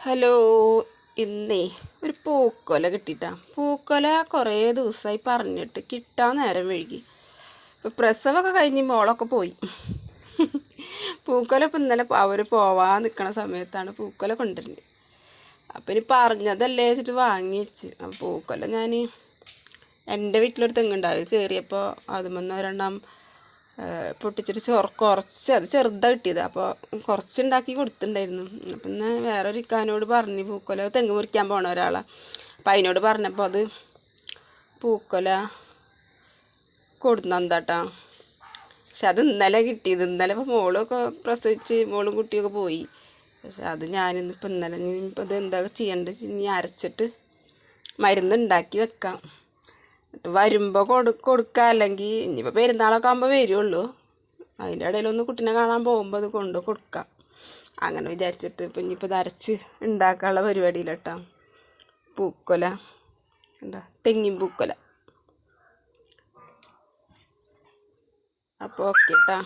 Hello ഇന്നേ ഒരു പൂക്കൊല കിട്ടിയിട്ടാ പൂക്കൊല കുറേ ദിവസമായി പറഞ്ഞിട്ട് കിട്ടാൻ നേരം വഴുകി ഇപ്പം പ്രസവമൊക്കെ കഴിഞ്ഞ് മോളൊക്കെ പോയി. പൂക്കൊല ഇപ്പം ഇന്നലെ അവർ പോവാൻ നിൽക്കണ സമയത്താണ് പൂക്കൊല കൊണ്ടുവരുന്നത്. അപ്പം ഇനി പറഞ്ഞതല്ലേ വെച്ചിട്ട് വാങ്ങി വെച്ച്. അപ്പം പൂക്കൊല ഞാൻ എന്റെ വീട്ടിലൊരു തെങ്ങുണ്ടാവും കയറിയപ്പോൾ അതുമെന്ന് ഒരെണ്ണം പൊട്ടിച്ചിട്ട് ചൊറ കുറച്ച് അത് ചെറുതാണ് കിട്ടിയത്. അപ്പോൾ കുറച്ചുണ്ടാക്കി കൊടുത്തിട്ടുണ്ടായിരുന്നു. അപ്പം ഇന്ന് ഒരു ഇക്കാനോട് പറഞ്ഞു പൂക്കൊല തെങ്ങ് മുറിക്കാൻ പോണ ഒരാളാണ് അപ്പം അതിനോട് പറഞ്ഞപ്പോൾ അത് പൂക്കൊല കൊടുന്നെന്താട്ടാ. പക്ഷെ അത് ഇന്നലെ കിട്ടിയത്. ഇന്നലെ ഇപ്പോൾ മോളൊക്കെ പ്രസവിച്ച് മോളും കുട്ടിയൊക്കെ പോയി. പക്ഷെ അത് ഞാനിന്ന് ഇപ്പം ഇന്നലെ ഇപ്പം ഇത് എന്താ ചെയ്യേണ്ടത്? ഇനി അരച്ചിട്ട് മരുന്ന് ഉണ്ടാക്കി വെക്കാം. വരുമ്പോൾ കൊടു കൊടുക്കുക അല്ലെങ്കിൽ ഇനിയിപ്പോൾ പെരുന്നാളൊക്കെ ആകുമ്പോൾ വരുള്ളൂ. അതിന്റെ ഇടയിലൊന്ന് കുട്ടീനെ കാണാൻ പോകുമ്പോൾ അത് കൊണ്ട് കൊടുക്കാം. അങ്ങനെ വിചാരിച്ചിട്ട് ഇപ്പം ഇനിയിപ്പോൾ അരച്ച് ഉണ്ടാക്കാനുള്ള പരിപാടിയിലട്ടാ. പൂക്കൊല എന്താ തെങ്ങിൻ പൂക്കൊല. അപ്പോൾ ഓക്കെ കേട്ടാ